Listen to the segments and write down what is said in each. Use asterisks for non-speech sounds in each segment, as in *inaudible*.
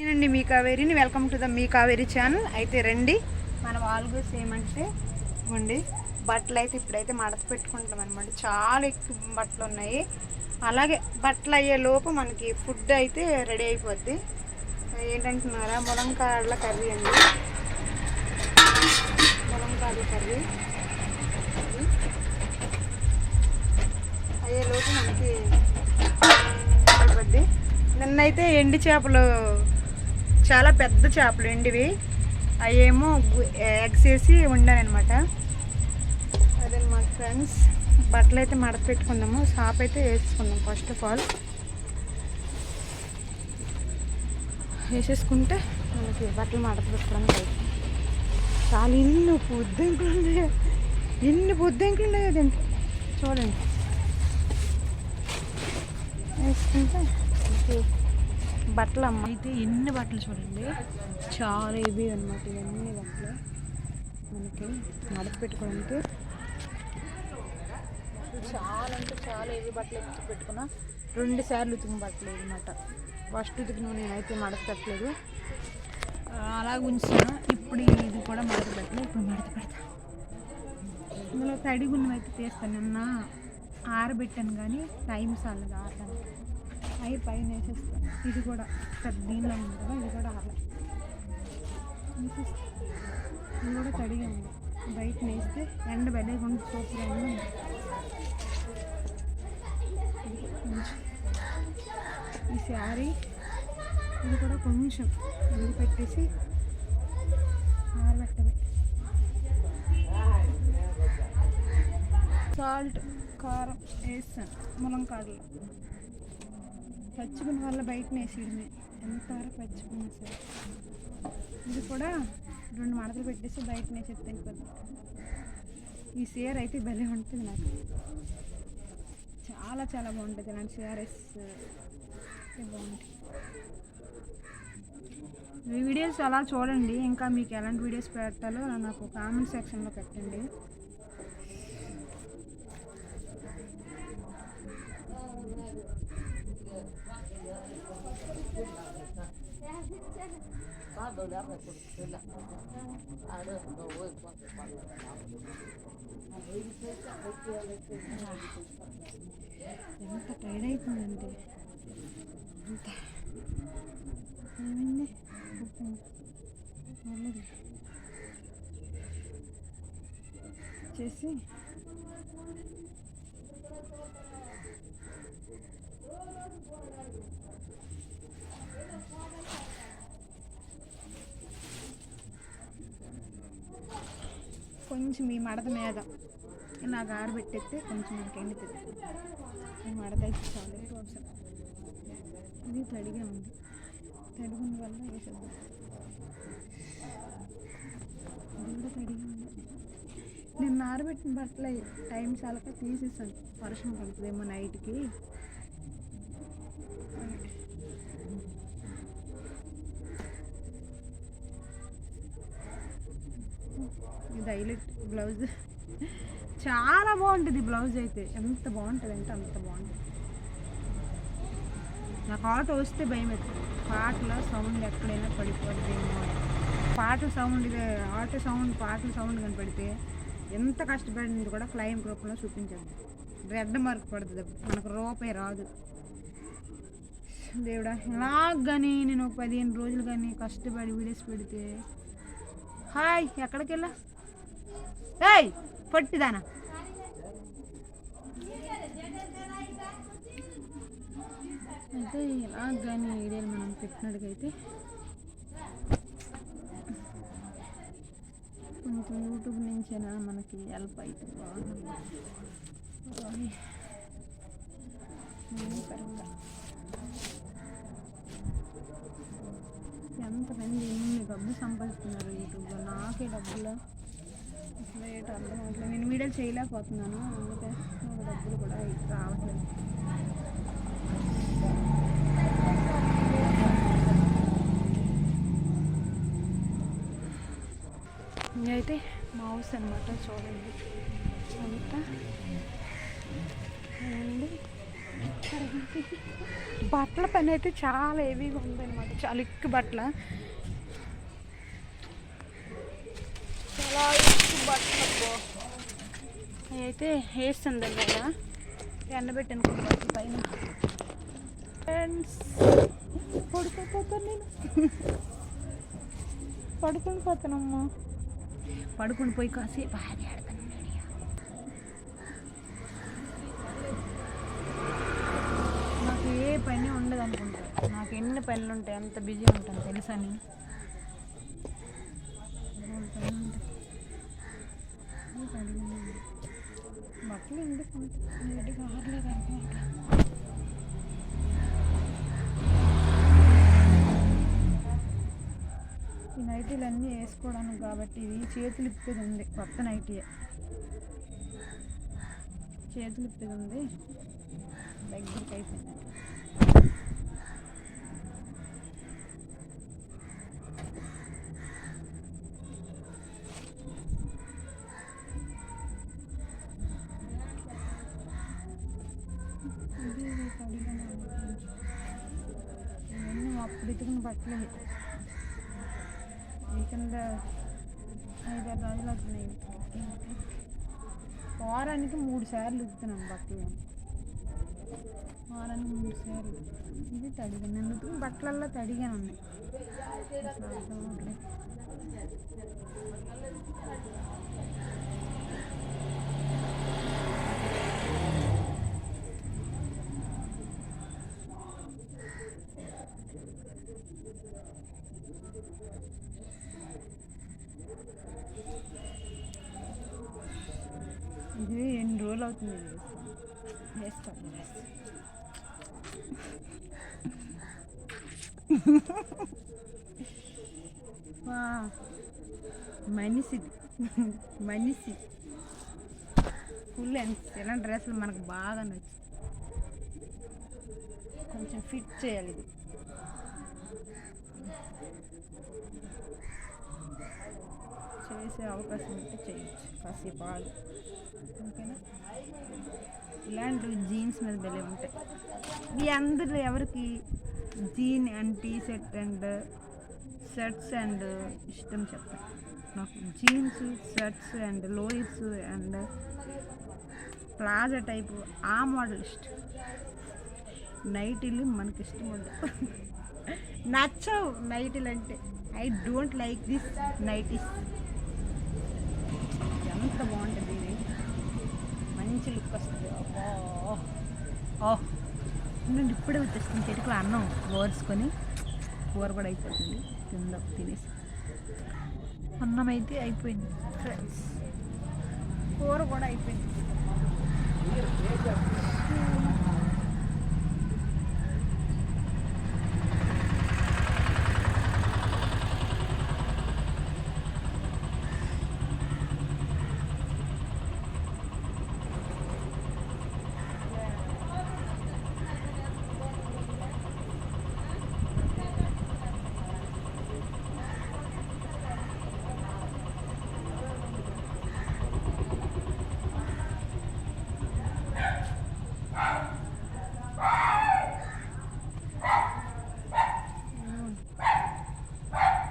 నేనండి మీ కావేరిని. వెల్కమ్ టు ద మీ కావేరి ఛానల్ అయితే రండి మనం వాల్గోస్ ఏమంటే ఇవ్వండి బట్టలు అయితే ఇప్పుడైతే మడత పెట్టుకుంటాం అనమాట చాలా ఎక్కువ బట్టలు ఉన్నాయి. అలాగే బట్టలు అయ్యే లోపు మనకి ఫుడ్ అయితే రెడీ అయిపోద్ది. ఏంటంటున్నారా ములంకాడల కర్రీ అండి. ములంకాడల కర్రీ. అయ్యే లోపు మనకి అయిపోద్ది. నిన్నైతే ఎండి చేపలు చాలా పెద్ద చేపలు ఎండివి. అవేమో ఎగ్స్ వేసి వండానమాట అదనమాట ఫ్రెండ్స్. బట్టలు అయితే మడత పెట్టుకుందాము. షాప్ అయితే వేసుకుందాం ఫస్ట్ ఆఫ్ ఆల్. వేసేసుకుంటే మనకి బట్టలు మడత పెట్టుకోవడానికి చాలా ఇన్ని పొద్దుంకులు ఉన్నాయో ఎన్ని పొద్దుంకులు ఉన్నాయో దీనికి చూడండి. వేసుకుంటే బట్టలు అమ్మ అయితే ఎన్ని బట్టలు చూడండి. చాలా ఇవి అనమాట ఇవన్నీ బట్టలు. మనకి మడత పెట్టుకోవడానికి. చాలా అంటే చాలా ఇవి బట్టలు ఎత్తి పెట్టుకున్నా రెండు సార్లు ఉతికిన బట్టలు అనమాట ఫస్ట్ ఉతికిన నేనైతే మడత పెట్టలేదు. ఆ, అలా ఉంచాను. ఇప్పుడు ఇది కూడా మడత పెట్టలేదు. ఇప్పుడు మడత పెడతాను ఇందులో తడి గున్నం తీస్తాను నిన్న ఆరబెట్టాను కానీ టైం సాలదు ఆరడానికి అవి పైన వేసేస్తాను ఇది కూడా పెద్ద దీనిలో ఉంది కదా ఇది కూడా అలా ఇది కూడా తడిగా ఉంది. బయట వేస్తే ఎండ బెడకుండా సూపర్ ఎండ ఉంది. ఈ శారీ ఇది కూడా కొంచెం ఇది పెట్టేసి ఆరబెట్టదు సాల్ట్ కారం వేస్తాను ములంకాడలు. పచ్చిమిన వల్ల బయట వేసేయడమే. ఎంత వరకు పచ్చిమిన సరే? ఇది కూడా రెండు మడతలు పెట్టేసి బయట వేసేది తినిపోద్ది ఈ సీర అయితే భలే ఉంటుంది నాకు. చాలా చాలా బాగుంటుంది. ఇలాంటి సిఆర్ఎస్ బాగుంటుంది మీ వీడియోస్ అలా చూడండి. ఇంకా మీకు ఎలాంటి వీడియోస్ పెట్టాలో నాకు కామెంట్ సెక్షన్లో పెట్టండి. ఎంత టైర్డ్ అయిపోయిందంటే అంత ఏమైంది ఓపెన్ పర్లేదు చేసి కొంచెం ఈ మడత మీద ఇలా గారు పెట్టేస్తే కొంచెం మనకి ఎండుతుంది ఈ మడత అయితే చాలా అవసరం ఇది తడిగా ఉంది. తడిగిన వల్ల వేసేద్దాం ఇది కూడా తడిగా ఉంది. నేను ఆరబెట్టిన బట్టలు టైం చాలక తీసేసాను. వర్షం పడుతుందేమో నైట్కి. బ్లౌజ్. చాలా బాగుంటుంది బ్లౌజ్ అయితే. ఎంత బాగుంటుంది అంటే అంత బాగుంటుంది. నాకు ఆటో వస్తే భయం అవుతుంది పాటల సౌండ్ ఎక్కడైనా పడిపోద్దేమో పాటల సౌండ్ ఆటో సౌండ్ పాటల సౌండ్ కనపడితే ఎంత కష్టపడింది కూడా క్లైమ్ రూపంలో చూపించదు రెడ్ మార్క్ పడుతుంది మనకు రూపాయి రాదు. దేవుడా ఇలాగ కానీ నేను ఒక పదిహేను రోజులు కానీ కష్టపడి వీడియోస్ పెడితే. హాయ్ ఎక్కడికి వెళ్ళా ఏయ్ పొట్టిదానా. అయితే ఇలా కానీ వీడియోలు మనం పెట్టినట్టుగైతే కొంచెం యూట్యూబ్ నుంచైనా మనకి హెల్ప్ అవుతుంది బాగుంది ఎంతమంది ఎన్ని డబ్బు సంపాదిస్తున్నారు యూట్యూబ్లో? నాకే డబ్బులు? రేట్ అర్థం అవట్లేదు నేను వీడియోలు చేయలేకపోతున్నాను అందుకే నాకు డబ్బులు కూడా రావట్లేదు. ఇదైతే మౌస్ అనమాట చూడండి. అంతా బట్టల పని అయితే చాలా హెవీగా ఉందన్నమాట. చాలా ఎక్కువ బట్టల చాలా ఎక్కువ బట్టలు అబ్బో. అయితే వేస్తుంది కదా ఎండబెట్టాను పైన. ఫ్రెండ్స్ పడుకోపోతాను నేను. పడుకుని పోతానమ్మా. పడుకుని పోయి కాసేపు ఆడి ఆడతాను నాకు ఏ పని ఉండదు అనుకుంటా నాకు ఎన్ని పనులు ఉంటాయి అంత బిజీ ఉంటాను తెలుసా నేను బోలెడు పనులు ఉంటాయి. ఏంటి అడిగింది? బట్టలు ఎందుకు అంత నీట్గా ఆరలేదు అనుకుంటా ఈ నైటీలు అన్నీ వేసుకోవడానికి కాబట్టి ఇది చేతులు ఇప్పేది ఉంది కొత్త నైటీయే చేతులు ఇప్పేది ఉంది. దగ్గరికి అయిపోయింది ఇవన్నీ అప్పుడు ఇతుకున్న బట్టలు వీకెండ్ ఐదారు రోజులు అవుతున్నాయి. వారానికి మూడు సార్లు ఉతుకుతున్నాను బట్టలు వారానికి మూడు సార్లు. ఇది తడిగాను. నేను ఉతికిన బట్టలల్లో తడిగాను ఉన్నాయి రెండు రోజులు అవుతుంది వేస్తాను మనిషిది వా, మనిషి మనిషి. ఫుల్ అండ్ ఇలాంటి డ్రెస్సులు మనకు బాగా నచ్చు కొంచెం ఫిట్ చేయాలి ఇది. చేసే అవకాశం ఉంటే చేయొచ్చు కాసేపు ఆగి. ఓకేనా? ఇలాంటివి జీన్స్ మీద భలే ఉంటాయి. ఇవి అందరిలో ఎవరికి jean and T shirt and shirts and ఇష్టం చెప్పండి. నాకు jeans shirts and lowers and palazzo type ఆ మోడల్ ఇష్టం. నైటీలు మనకి ఇష్టం ఉండదు నచ్చవు నైటీలు అంటే. I don't like this nighties ఎంత బాగుంటుంది ఇది. మంచి లుక్ వస్తుంది. ఓహ్ నేను ఇప్పుడే వచ్చేస్తుంది. చెరుకులో అన్నం ఓర్చుకొని కూర కూడా అయిపోతుంది. తిందాం తినేసి. అన్నం అయితే అయిపోయింది కూర కూడా అయిపోయింది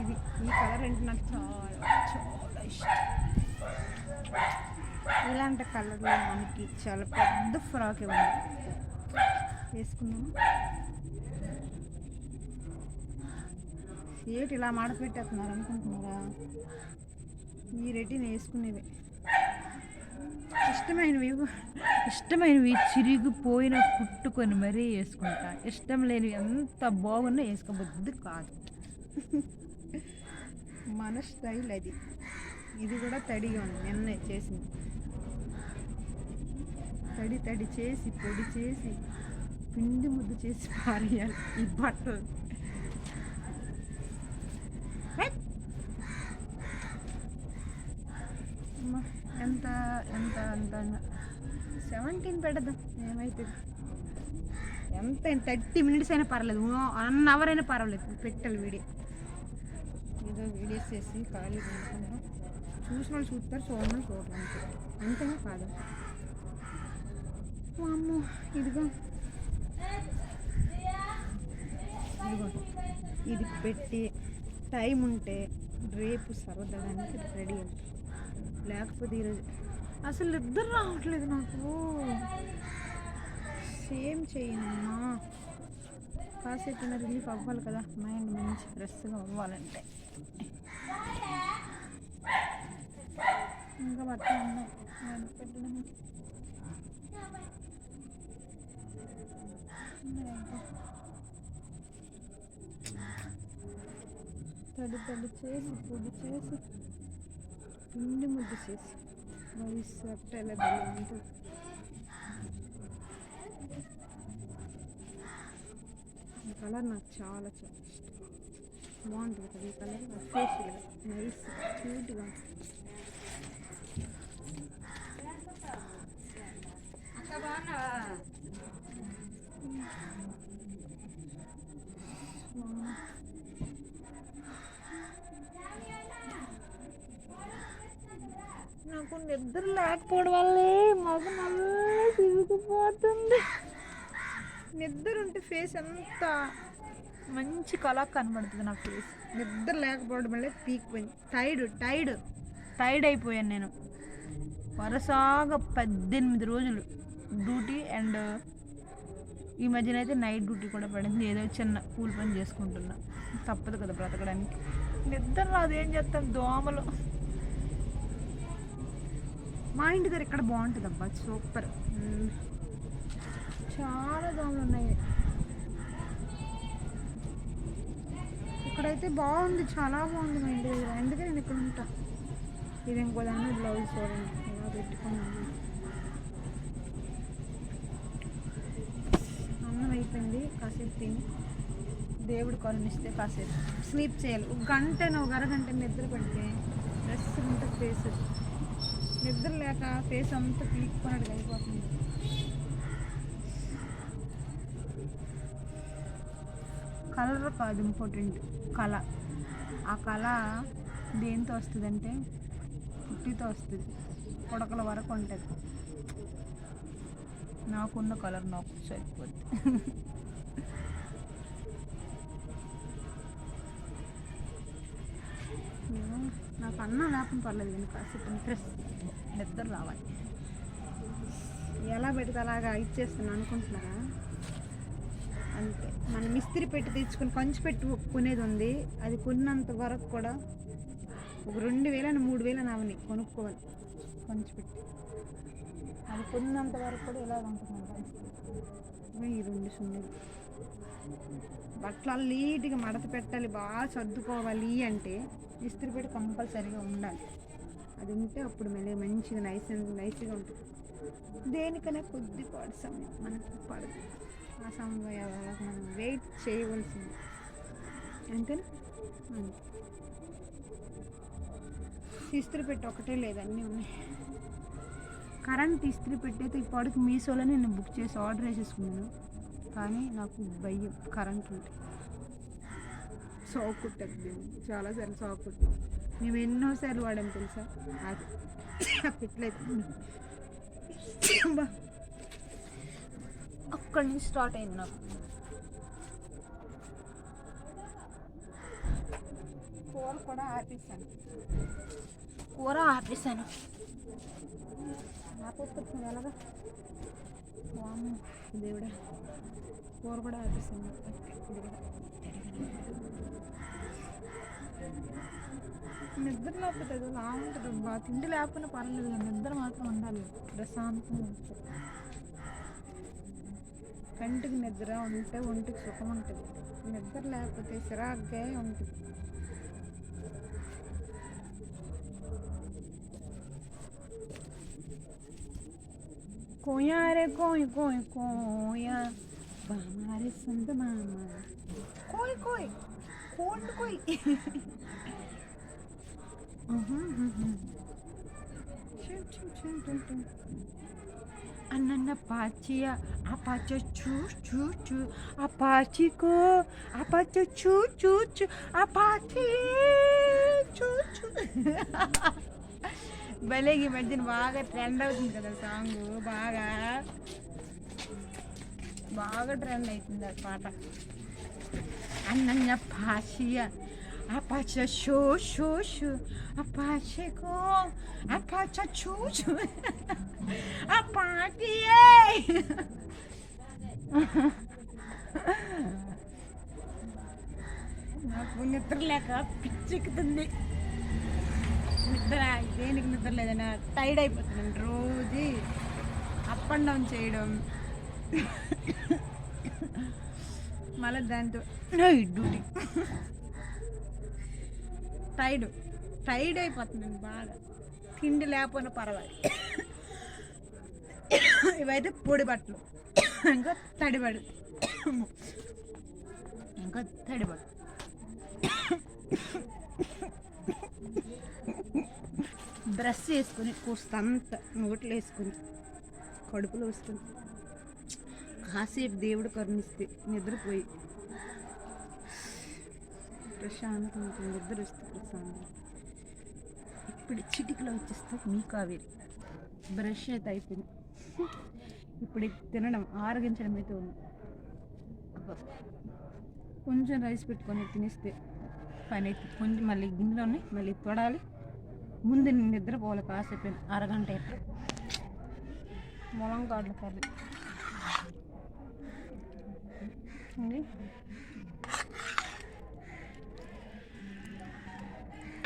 ఇది ఈ కలర్ అంటే నాకు చాలా చాలా ఇష్టం ఇలాంటి కలర్లో మనకి చాలా పెద్ద ఫ్రాక్ ఇవ్వండి వేసుకున్నాము ఏంటి ఇలా మాట పెట్టేస్తున్నారు అనుకుంటున్నారా? ఈ రెడ్డిని వేసుకునేవి ఇష్టమైనవి ఇష్టమైనవి చిరిగిపోయిన కుట్టుకొని మరీ వేసుకుంటా. ఇష్టం లేనివి ఎంత బాగున్నా వేసుకోబుద్ది కాదు. మన స్టైల్ అది. ఇది కూడా తడిగా ఉంది. నిన్నే చేసింది. తడి తడి చేసి పొడి చేసి పిండి ముద్దు చేసి పారేయాలి ఈ బట్టలు. ఎంత ఎంత అంత సెవెంటీన్ పెడదాం ఏమైతుంది? ఎంత థర్టీ మినిట్స్ అయినా పర్లేదు. వన్ అవర్ అయినా పర్వాలేదు పెట్టాలి వీడియో. ఏదో వీడియోస్ చేసి ఖాళీ చూసిన వాళ్ళు చూస్తారు చూడమని చూడరు అంతేనా కాదు? అమ్మో ఇదిగో. ఇదిగో ఇది పెట్టి టైం ఉంటే రేపు సరదానికి రెడీ అవుతుంది లేకపోతే ఈరోజు అసలు ఇద్దరు రావట్లేదు నాకు. సేమ్ చేయనమ్మా కాసేపు రిలీఫ్ అవ్వాలి కదా. మైండ్ మంచి ఫ్రెష్గా అవ్వాలంటే. ఇంకా బట్టలు ఉన్నాయి పెట్టడానికి తడి తడి చేసి పొడి చేసి పిండి ముద్ద చేసి రైస్ అట్ట ఎలా బెల్లం ఈ కలర్ నాకు చాలా చాలా ఇష్టం. బాగుంటుంది కదా ఈ కలర్? ఫేషియల్గా నైస్ క్యూట్గా ఉంటుంది నాకు నిద్ర లేకపోవడం వల్లే మగ నల్ల తిరిగిపోతుంది నిద్ర ఉంటే ఫేస్ ఎంత మంచి కళ కనబడుతుంది నా ఫేస్ నిద్ర లేకపోవడం వల్లే పీక్ పోయింది టైడ్ టైడ్ టైడ్ అయిపోయాను నేను. వరుసగా పద్దెనిమిది రోజులు డ్యూటీ అండ్ ఈ మధ్యన అయితే నైట్ డ్యూటీ కూడా పడింది. ఏదో చిన్న కూలి పని చేసుకుంటున్నా. తప్పదు కదా బ్రతకడానికి. నిద్ర రాదు ఏం చేస్తాం? దోమలు. మా ఇంటి దగ్గర ఇక్కడ బాగుంటుంది అబ్బా సూపర్ చాలా దోమలు ఉన్నాయి. ఇక్కడైతే బాగుంది. చాలా బాగుంది మా ఇంటి దగ్గర. అందుకే నేను ఇక్కడ ఉంటా. ఇది ఇంకో దాన్ని బ్లౌజ్ చూడండి. ఇలా పెట్టుకున్నాను అన్నం అయిపోయింది కాసేపు తిని. దేవుడు కరుణిస్తే కాసేపు. స్లీప్ చేయాలి. ఒక గంట ఒక అరగంట నిద్ర పడితే డ్రెస్ ఉంటుంది ఫేస్ నిద్ర లేక ఫేస్ అంతా పీక్కున్నట్టు అయిపోతుంది. కలర్ కాదు ఇంపార్టెంట్ కళ. ఆ కళ దేంతో వస్తుందంటే పుట్టితో వస్తుంది. కొడకల వరకు ఉంటుంది. నాకున్న కలర్ నాకు సరిపోద్ది. నాకు అన్నం లేకుండా పర్లేదు కానీ కాసేపు ఇంట్రెస్ట్ నిద్ర రావాలి. ఎలా పెడితే అలాగా ఇచ్చేస్తాను అనుకుంటున్నారా? అంతే. మనం మిస్త్రి పెట్టి తెచ్చుకుని కంచి పెట్టి కొనేది ఉంది. అది కొన్నంత వరకు కూడా ఒక రెండు వేలని మూడు వేలని అవని కొనుక్కోవాలి. కంచి పెట్టి. అది కొన్నంత వరకు కూడా ఇలా ఉంటుంది ఈ రెండు సున్నీలు. బట్టలు నీట్గా మడత పెట్టాలి బాగా సర్దుకోవాలి అంటే ఇస్త్రీ పెట్టి కంపల్సరీగా ఉండాలి. అది ఉంటే అప్పుడు మళ్ళీ మంచిగా నైస్ నైస్గా ఉంటుంది. దేనికైనా కొద్దిపాటి సమయం మనకు పడదు. ఆ సమయం మనం వెయిట్ చేయవలసింది. అంతేనా? ఇస్త్రీ పెట్టి ఒకటే లేదు అన్నీ ఉన్నాయి. కరెంట్ ఇస్త్రీ పెట్టయితే ఇప్పటికి మీషోలో నేను బుక్ చేసి ఆర్డర్ వేసేసుకున్నాను. కానీ నాకు భయం కరెంట్ ఉంటే. షాక్ కుట్టద్దు చాలాసార్లు షాక్ కుట్టింది మేము ఎన్నోసార్లు వాడాం తెలుసా? అది. పెట్టలేదు. *coughs* అక్కడి నుంచి స్టార్ట్ అయింది నాకు. కూర కూడా ఆపేసాను కూర ఆపేసాను ఆపేసుకొచ్చింది ఎలాగా వామ్ దేవుడా. కూర కూడా ఆపేసాను కూడా నిద్ర లేకపోతే ఏదో లా ఉంటుంది బా తిండి లేకపోయినా పర్లేదు నిద్ర మాత్రం ఉండాలి. ప్రశాంతంగా ఉంటుంది కంటికి నిద్ర ఉంటే ఒంటికి సుఖం ఉంటుంది. నిద్ర లేకపోతే చిరాగ్గా ఉంటుంది. కోయా రే కోయ్ కోయ్ కోయా బామారే సంత మామ కోయ్ కోయ్ కోండ్ కోయ్ అన్న పాచియ ఆ పాచ చూ చూ చూ ఆ పాచికో ఆ పాచ చూ చూ చూ ఆ పాచి చూ చూ భలే ఈ మధ్యన బాగా ట్రెండ్ అవుతుంది కదా సాంగ్ బాగా బాగా ట్రెండ్ అవుతుంది ఆ పాట అన్నన్య పాషియ అపాచ షో షో షో అపాచకో అపాచ చూ చూ అపాటియే నాకు నిద్ర లేక పిచ్చెక్కుతుంది నిద్ర దేనికి నిద్ర లేదన్నా టైర్డ్ అయిపోతున్నాను రోజు అప్ అండ్ డౌన్ చేయడం. మళ్ళీ దాంతో డ్యూటీ టైర్డ్ టైర్డ్ అయిపోతున్నాను బాగా. తిండి లేకపోయినా పర్వాలేదు. ఇవైతే పొడి బట్టలు. ఇంకా తడి బట్టలు ఇంకా తడిబడు బట్టలు బ్రష్ వేసుకొని కూస్తంత నోట్లు వేసుకొని కడుపులో వేసుకుని. కాసేపు దేవుడు కరుణిస్తే నిద్రపోయి. ప్రశాంతంగా నిద్ర వస్తే ప్రశాంతం ఇప్పుడు చిటికలో వచ్చేస్తే మీ కావేరి. బ్రష్ అయితే అయిపోయింది. ఇప్పుడు తినడం ఆరగించడం అయితే ఉంది. అబ్బా. కొంచెం రైస్ పెట్టుకొని తినేస్తే పని అయితే కొంచెం మళ్ళీ గిన్నెలోనే మళ్ళీ తొడాలి. ముందు నేను నిద్రపోవాలి కాసేపు అరగంట అయితే ములంకాడల curry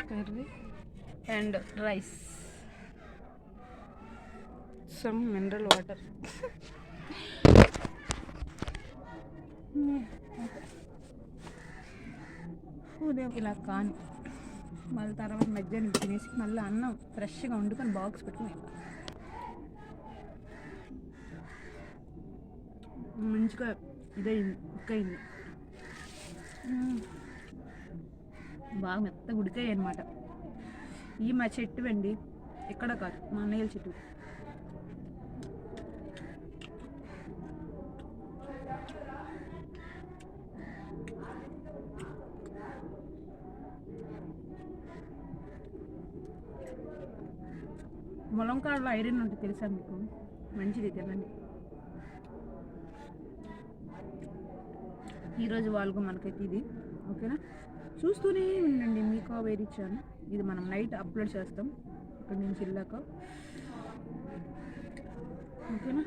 curry and rice. Some mineral water ఇలా కాని. మళ్ళీ తర్వాత మధ్యాహ్నం తినేసి మళ్ళీ అన్నం ఫ్రెష్గా వండుకొని బాక్స్ పెట్టుకుని మంచిగా ఇదైంది ఉక్కయింది బాగా మెత్తగా ఉడికాయి అనమాట ఈ మా చెట్టు అండి ఎక్కడ కాదు మా అన్నయ్యల చెట్టు. ములంకాడలో ఐరన్ ఉంటుంది తెలుసా మీకు? మంచిది తినండి ఈరోజు వాళ్ళకు మనకైతే ఇది ఓకేనా? చూస్తూనే ఉండండి మీకు వేరే ఇచ్చాను. ఇది మనం నైట్ అప్లోడ్ చేస్తాం ఇక్కడ నుంచి వెళ్ళాక. ఓకేనా?